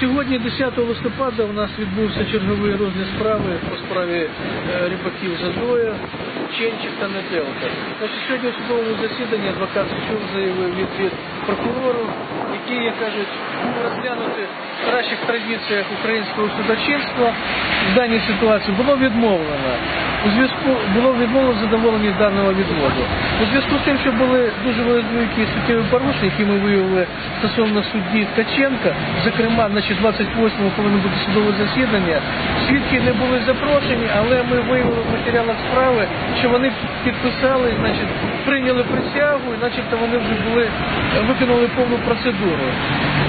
Сьогодні, 10 листопада, у нас відбувся черговий розгляд справи по справі е, рибаків Задоя, Ченчик та Неделка. Значить, сьогодні у судовому засіданні адвокат Сичук заявив від, від прокурору, який, як кажуть, розглянути в кращих традиціях українського судочинства в даній ситуації було відмовлено. У зв'язку було відмовлено задоволення даного відводу. У зв'язку з тим, що були дуже великі суттєві порушення, які ми виявили стосовно судді Ткаченка, зокрема, значить, 28-го повинно бути судове засідання. Свідки не були запрошені, але ми виявили в матеріалах справи, що вони підписали, значить, прийняли присягу, і начебто вони вже були виконали повну процедуру.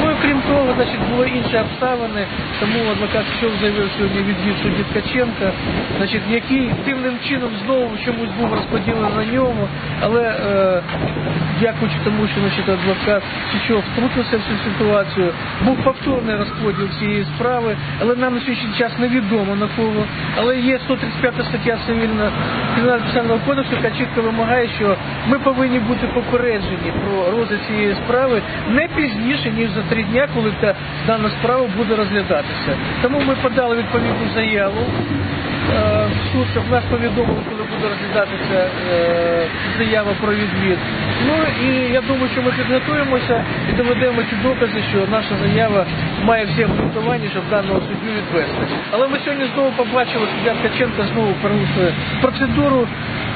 Ну крім того, значить, були інші обставини, тому адвокат Сичов заявив сьогодні відвід судді Ткаченка, значить, який дивним чином знову чомусь був розподілений на ньому, але е, дякуючи тому, що значить, адвокат Сичов втрутився в цю ситуацію, був повторний розподіл цієї справи, але нам на сьогоднішній час невідомо на кого. Але є 135 стаття цивільного кримінально-процесуального кодексу, яка чітко вимагає, що ми повинні бути попереджені про розгляд цієї справи не пізніше, ніж за три дня, коли та дана справа буде розглядатися. Тому ми подали відповідну заяву. Е, суд, щоб нас повідомили, коли буде розглядатися е, заява про відвід. Ну і я думаю, що ми підготуємося і доведемо ті докази, що наша заява має всі обґрунтування, щоб даного суддю відвести. Але ми сьогодні знову побачили, суддя Ткаченко знову порушує процедуру.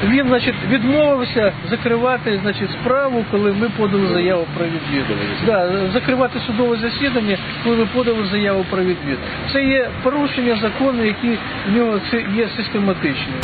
Він, значить, відмовився закривати значить, справу, коли ми подали заяву про відвід. Да, закривати судове засідання, коли ми подали заяву про відвід. Це є порушення закону, які в нього це є систематичною.